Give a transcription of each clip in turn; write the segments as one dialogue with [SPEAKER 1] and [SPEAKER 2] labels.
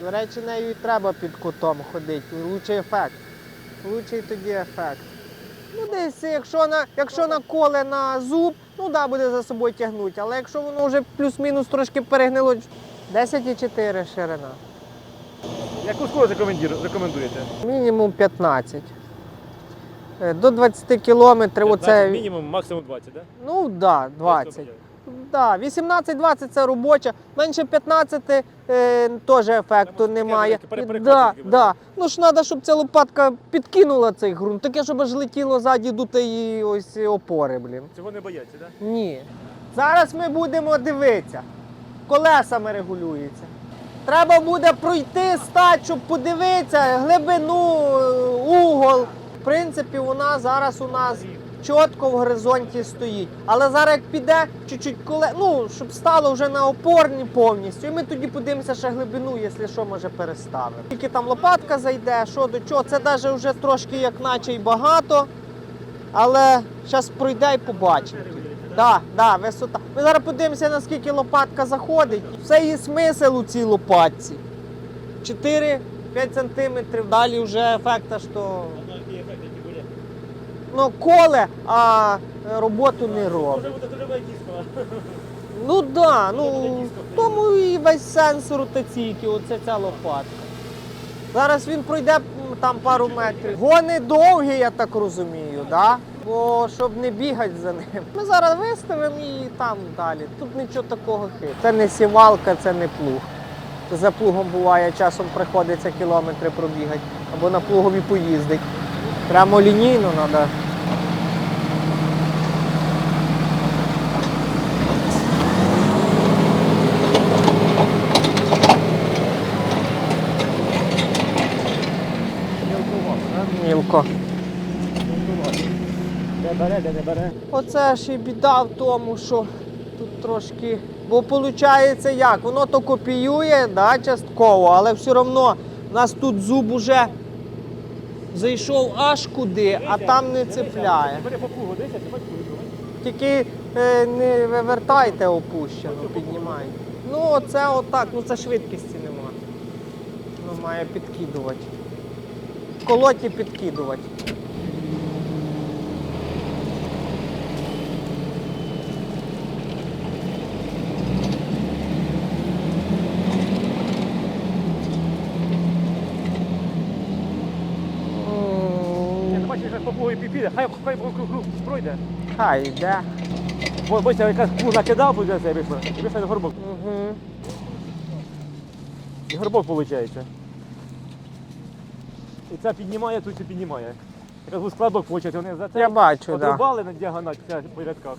[SPEAKER 1] До речі, нею і треба під кутом ходити. Лучший ефект. Лучший тоді ефект. Ну, десь, якщо на, якщо на коле на зуб, ну да, буде за собою тягнути. Але якщо воно вже плюс-мінус трошки перегнило, 10,4 ширина.
[SPEAKER 2] Яку скорость рекомендує- рекомендуєте?
[SPEAKER 1] Мінімум 15. Е, До 20 кілометрів. Оце,
[SPEAKER 2] мінімум, максимум 20, так?
[SPEAKER 1] ну так, да, 20. Да, 18-20 це робоча, менше 15 е, теж ефекту
[SPEAKER 2] Треба
[SPEAKER 1] немає.
[SPEAKER 2] таке пере-
[SPEAKER 1] І-
[SPEAKER 2] перекати
[SPEAKER 1] Да, да. Ну ж треба, щоб ця лопатка підкинула цей ґрунт, таке, щоб аж летіло ззаді до тієї ось опори, блін.
[SPEAKER 2] Цього не бояться, так?
[SPEAKER 1] Ні. Зараз ми будемо дивитися. Колесами регулюється. Треба буде пройти стать, щоб подивитися глибину, е, угол. В принципі, вона зараз у нас чітко в горизонті стоїть. Але зараз як піде чуть-чуть коле, ну, щоб стало вже на опорні повністю. І ми тоді подивимося ще глибину, якщо що, може переставимо. Тільки там лопатка зайде, що до чого. Це навіть вже трошки як наче й багато. Але зараз пройде і побачимо. Да, да, висота. Ми зараз подивимося, наскільки лопатка заходить. Все є смисл у цій лопатці. 4-5 сантиметрів. Далі вже ефекта, що ну, коле, а е, роботу не робить. Ну так, да, ну в тому і весь сенс ротаційки, оце ця лопатка. Зараз він пройде там пару метрів. Гони довгі, я так розумію, да? бо щоб не бігати за ним. Ми зараз виставимо і там далі. Тут нічого такого хитрого. Це не сівалка, це не плуг. За плугом буває, часом приходиться кілометри пробігати або на плугові поїздить. Прямо лінійно треба. Мілко.
[SPEAKER 2] Де бере, де не бере.
[SPEAKER 1] Оце ж і біда в тому, що тут трошки. Бо виходить як? Воно то копіює, да, частково, але все одно у нас тут зуб уже зайшов аж куди, а там не цепляє. Тільки е, не вивертайте опущену, піднімайте. Ну, оце отак, ну це швидкості нема. Ну, має підкидувати. Колоті підкидувати.
[SPEAKER 2] Ні,
[SPEAKER 1] М,
[SPEAKER 2] ти бачиш, як по пугу і піде, хай, хай по кругу пройде.
[SPEAKER 1] Хай йде.
[SPEAKER 2] Бо бачите, якраз пугу накидав, буде це вийшло. І вийшло на горбок.
[SPEAKER 1] Угу.
[SPEAKER 2] І горбок виходить. І це піднімає, тут і піднімає. Якраз був складок виходить, вони за це
[SPEAKER 1] Я бачу. Да.
[SPEAKER 2] на діагональ це по рядках.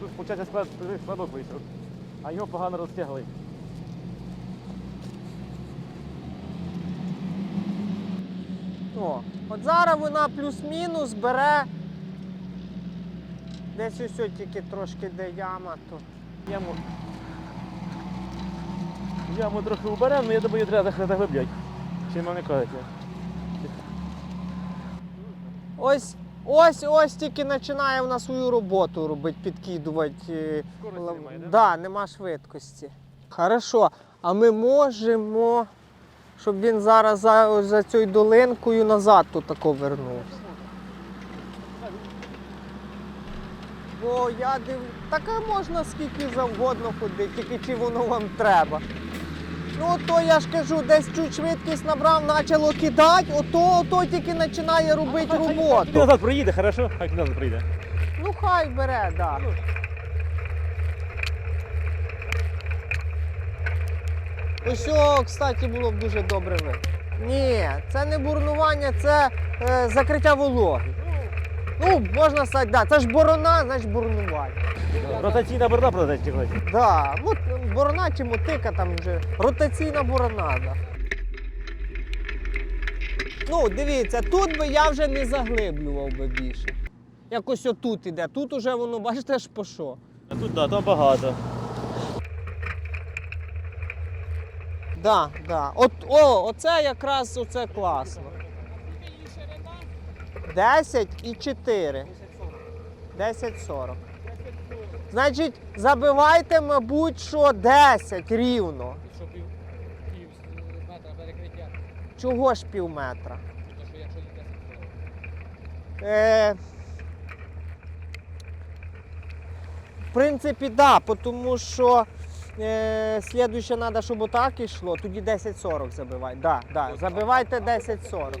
[SPEAKER 2] Тут, виходить, склад, складок вийшов. А його погано розтягли.
[SPEAKER 1] О, от зараз вона плюс-мінус бере. Десь ось тільки трошки де яма, то.
[SPEAKER 2] Яму. Яму трохи уберемо, але я думаю, треба зах- заглибляти. Чим вони кажуть.
[SPEAKER 1] Ось, ось, ось тільки починає вона свою роботу робити, підкидувати. е,
[SPEAKER 2] Скорості немає, да?
[SPEAKER 1] да, нема швидкості. Хорошо. А ми можемо, щоб він зараз за, за цією долинкою назад тут тако вернувся. Бо я див... Таке можна скільки завгодно ходити, тільки чи воно вам треба. Ну, то я ж кажу, десь чуть швидкість набрав, почало кидати, ото, ото тільки починає робити
[SPEAKER 2] Ти
[SPEAKER 1] роботу.
[SPEAKER 2] назад проїде, хорошо? Хай назад проїде.
[SPEAKER 1] Ну хай бере, так. Да. Ось, о, кстати, було б дуже добре видно. Ні, це не бурнування, це е, закриття вологи. Ну, можна сказати, да, це ж борона, значить бурнування.
[SPEAKER 2] Ротаційна борда продається чогось.
[SPEAKER 1] Да, ну, борона чи мотика там вже. Ротаційна борона, да. Ну, дивіться, тут би я вже не заглиблював би більше. Якось отут іде. Тут уже воно, бачите ж по що.
[SPEAKER 2] А тут да, там багато.
[SPEAKER 1] Да, да. От, о, оце якраз оце класно. 10 і 4. 10-40. Значить, забивайте, мабуть, що 10 рівно.
[SPEAKER 3] Що пів, метра перекриття,
[SPEAKER 1] Чого ж пів метра?
[SPEAKER 3] то що якщо їх 10 хвилин.
[SPEAKER 1] Е, в принципі, так, да, тому що е, слідуюче треба, щоб отак йшло, тоді 10-40 забивайте. Да, да, забивайте 10-40.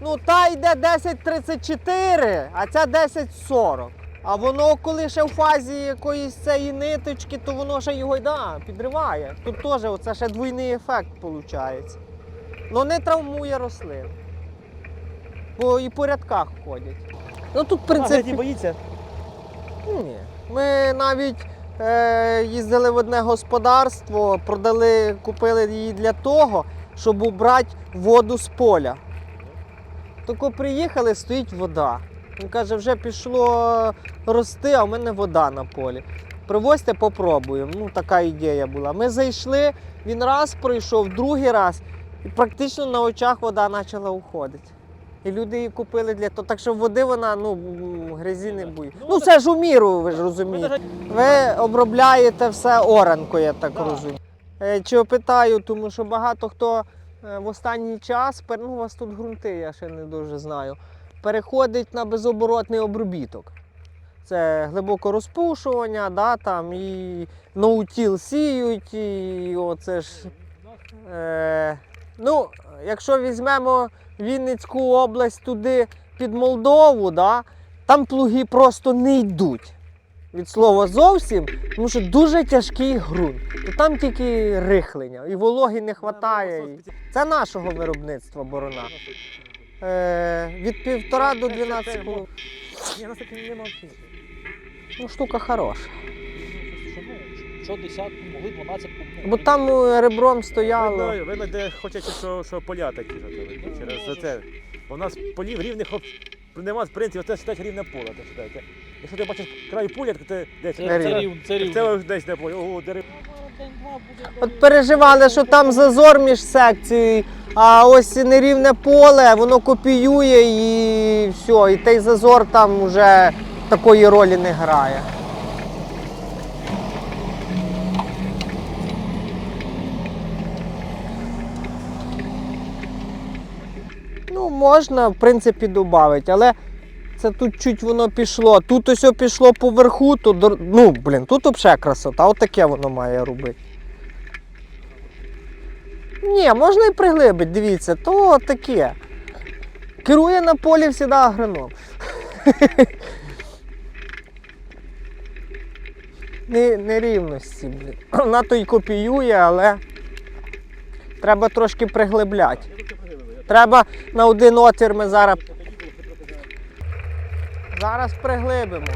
[SPEAKER 1] Ну, та йде 10.34, а ця 10.40. А воно, коли ще в фазі якоїсь цієї ниточки, то воно ще його да, підриває. Тут теж оце ще двойний ефект виходить. Ну не травмує рослин. Бо і по рядках ходять. Ну тут, в принципі,
[SPEAKER 2] боїться.
[SPEAKER 1] ні. Ми навіть їздили в одне господарство, продали, купили її для того, щоб убрати воду з поля. Тільки приїхали, стоїть вода. Він каже, вже пішло рости, а в мене вода на полі. Привозьте, попробуємо. Ну, така ідея була. Ми зайшли, він раз пройшов, другий раз, і практично на очах вода почала уходити. І люди її купили для того. Так що води вона ну, грязі не боїть. Ну, це ж у міру, ви ж розумієте. Ви обробляєте все оранкою, я так розумію. Е, Чого питаю, тому що багато хто е, в останній час, ну у вас тут ґрунти, я ще не дуже знаю, переходить на безоборотний обробіток. Це глибоке розпушування, да, там, і ноутіл сіють, і оце ж. Е, ну, якщо візьмемо Вінницьку область туди під Молдову, да, там плуги просто не йдуть. Від слова зовсім, тому що дуже тяжкий ґрунт. То там тільки рихлення, і вологи не вистачає. Це нашого виробництва борона. Е, від півтора до 12 полов-
[SPEAKER 2] Ні, нас таки нема взагалі.
[SPEAKER 1] Ну, штука хороша.
[SPEAKER 3] Що, ну, що десятку, могли 12 ну,
[SPEAKER 1] Бо там е, ребром стояло.
[SPEAKER 2] Видно, видно, де хочеться, що, що поля такі ж ото, через це. У нас полів рівних об- нема, в принципі, це считать рівне поле, ти считаєте. Якщо ти бачиш край поля, то ти десь
[SPEAKER 3] Це, це
[SPEAKER 1] Рівно.
[SPEAKER 3] це рівно.
[SPEAKER 2] це десь не поле. Ого.
[SPEAKER 1] От переживали, що там зазор між секцією, а ось нерівне поле, воно копіює і все, і той зазор там вже такої ролі не грає. Ну, можна, в принципі, додати, але це тут чуть воно пішло. Тут ось пішло поверху, то ну, блін, тут взагалі красота, отаке воно має робити. Ні, можна і приглибити, дивіться, то таке. Керує на полі завжди агроном. Нерівності, блін. Вона то й копіює, але треба трошки приглибляти. Треба на один отвір ми зараз. Зараз приглибимо.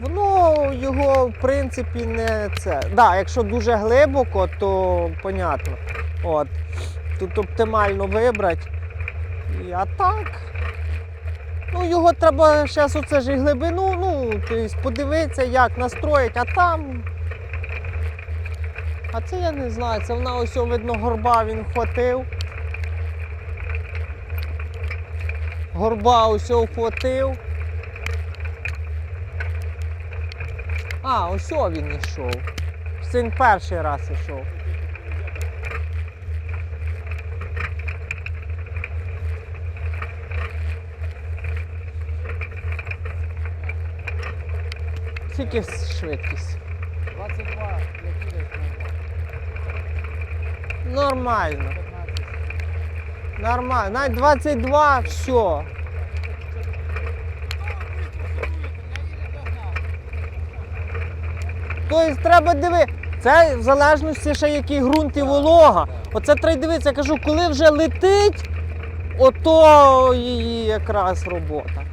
[SPEAKER 1] Воно його, в принципі, не це. Да, якщо дуже глибоко, то понятно. От. Тут оптимально вибрати. А так. Ну, його треба зараз оце ж і глибину, ну, тобто подивитися, як настроїть, а там. А це я не знаю, це вона ось видно горба він вхватив. Горба ось вхватив. А, ось він йшов. Він перший раз йшов. Скільки швидкість?
[SPEAKER 3] 22, як
[SPEAKER 1] Нормально.
[SPEAKER 3] 15.
[SPEAKER 1] Нормально. Навіть 22, все. Тобто треба дивитися. Це в залежності ще який ґрунт і волога. Оце треба дивитися, я кажу, коли вже летить, ото її якраз робота.